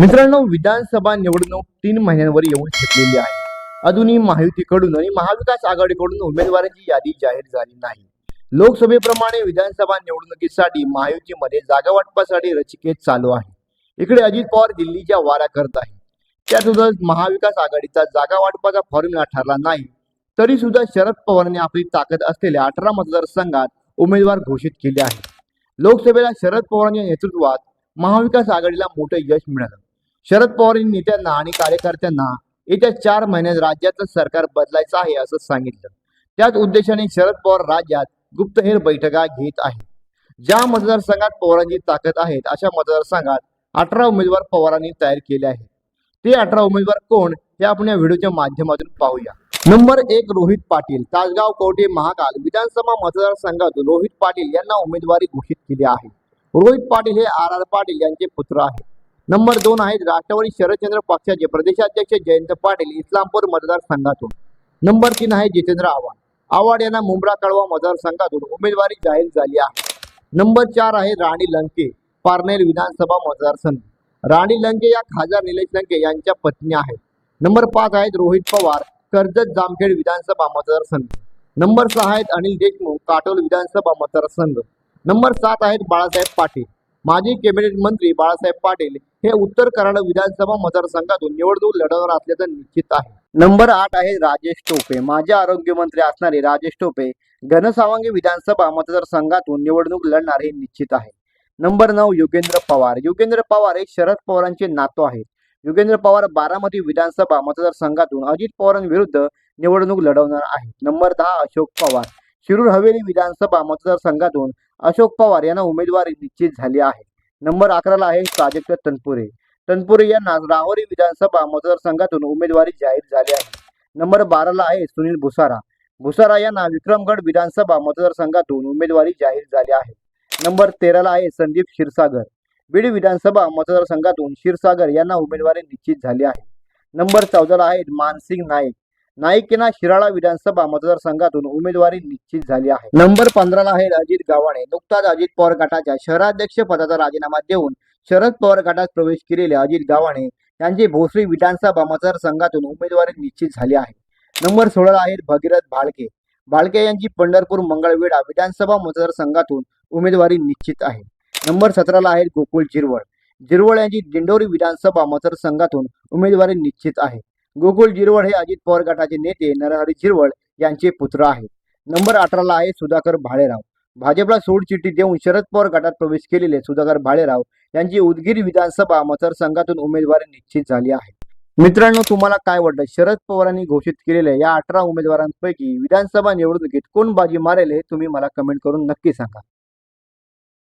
मित्रांनो विधानसभा निवडणूक तीन महिन्यांवर येऊन शकलेली आहे. अजूनही महायुतीकडून आणि महाविकास आघाडीकडून उमेदवारांची यादी जाहीर झाली नाही. लोकसभेप्रमाणे विधानसभा निवडणुकीसाठी महायुतीमध्ये जागा वाटपासाठी रचिकेत चालू आहे. इकडे अजित पवार दिल्लीच्या वारा करत आहे. त्यातूनच महाविकास आघाडीचा जागा वाटपाचा फॉर्म्युला ठरला नाही. तरी सुद्धा शरद पवारांनी आपली ताकद असलेल्या अठरा मतदारसंघात उमेदवार घोषित केले आहे लोकसभेला शरद पवारांच्या नेतृत्वात महाविकास आघाडीला मोठं यश मिळालं. शरद पवार यांनी नेत्यांना आणि कार्यकर्त्यांना येत्या चार महिन्यात राज्याचं सरकार बदलायचं आहे असं सांगितलं. त्याच उद्देशाने शरद पवार राज्यात गुप्तहेर बैठका घेत आहेत. ज्या मतदारसंघात पवारांची ताकद आहेत अशा मतदारसंघात अठरा उमेदवार पवारांनी तयार केले आहेत. ते अठरा उमेदवार कोण हे आपण या व्हिडिओच्या माध्यमातून पाहूया. नंबर एक रोहित पाटील तासगाव कोटे महाकाल विधानसभा मतदारसंघातून रोहित पाटील यांना उमेदवारी घोषित केली आहे. रोहित पाटील हे आर आर पाटील यांचे पुत्र आहेत. नंबर दोन आहेत राष्ट्रवादी शरदचंद्र पक्षाचे प्रदेशाध्यक्ष जयंत पाटील इस्लामपूर मतदारसंघातून. नंबर तीन आहे जितेंद्र आव्हाड. आव्हाड यांना मुंब्रा कळवा मतदारसंघातून उमेदवारी जाहीर झाली आहे. नंबर चार आहे राणी लंके पारनेर विधानसभा मतदारसंघ. राणी लंके या खासदार निलेश लंके यांच्या पत्नी आहेत. नंबर पाच आहेत रोहित पवार कर्जत जामखेड विधानसभा मतदारसंघ. नंबर सहा आहेत अनिल देशमुख काटोल विधानसभा मतदारसंघ. नंबर सात आहेत बाळासाहेब पाटील. माजी कॅबिनेट मंत्री बाळासाहेब पाटील हे उत्तर कराड विधानसभा मतदारसंघातून निवडणूक लढवणार असल्याचं निश्चित आहे. नंबर आठ आहे राजेश टोपे. माजी आरोग्यमंत्री असणारे राजेश टोपे घनसावंगी विधानसभा मतदारसंघातून निवडणूक लढणार हे निश्चित आहे. नंबर नऊ योगेंद्र पवार. योगेंद्र पवार हे शरद पवारांचे नातो आहेत. योगेंद्र पवार बारामती विधानसभा मतदारसंघातून अजित पवारांविरुद्ध निवडणूक लढवणार आहेत. नंबर दहा अशोक पवार. शिरूर हवेली विधानसभा मतदारसंघातून अशोक पवार यांना उमेदवारी निश्चित झाली आहे. नंबर अकराला आहे प्राजक्त तनपुरे. तनपुरे यांना राहोरी विधानसभा मतदारसंघातून उमेदवारी जाहीर झाली आहे. नंबर बाराला आहे सुनील भुसारा. भुसारा यांना विक्रमगड विधानसभा मतदारसंघातून उमेदवारी जाहीर झाली आहे. नंबर तेराला आहे संदीप क्षीरसागर. बीड विधानसभा मतदारसंघातून क्षीरसागर यांना उमेदवारी निश्चित झाली आहे. नंबर चौदाला आहेत मानसिंग नाईक. नाईक यांना शिराळा विधानसभा मतदारसंघातून उमेदवारी निश्चित झाली आहे. नंबर पंधराला आहे अजित गावाणे नुकताच अजित पवार गटाच्या शहराध्यक्ष पदाचा राजीनामा देऊन शरद पवार गटात प्रवेश केलेले अजित गावाणे यांची भोसरी विधानसभा मतदारसंघातून उमेदवारी निश्चित झाली आहे. नंबर सोळाला आहेत भगीरथ भाळके. भाळके यांची पंढरपूर मंगळवेढा विधानसभा मतदारसंघातून उमेदवारी निश्चित आहे. नंबर सतराला आहेत गोकुळ जिरवळ. जिरवळ यांची दिंडोरी विधानसभा मतदारसंघातून उमेदवारी निश्चित आहे. गोकुल जिरवळ हे अजित पवार गटाचे नेते नरहरी झिरवळ यांचे पुत्र आहेत. नंबर अठराला आहे सुधाकर भाळेराव भाजपला सोडचिठ्ठी देऊन शरद पवार गटात प्रवेश केलेले सुधाकर भाळेराव यांची उदगीर विधानसभा मतदारसंघातून उमेदवारी निश्चित झाली आहे. मित्रांनो तुम्हाला काय वाटतं? शरद पवारांनी घोषित केलेल्या या अठरा उमेदवारांपैकी विधानसभा निवडणुकीत कोण बाजी मारेल हे तुम्ही मला कमेंट करून नक्की सांगा.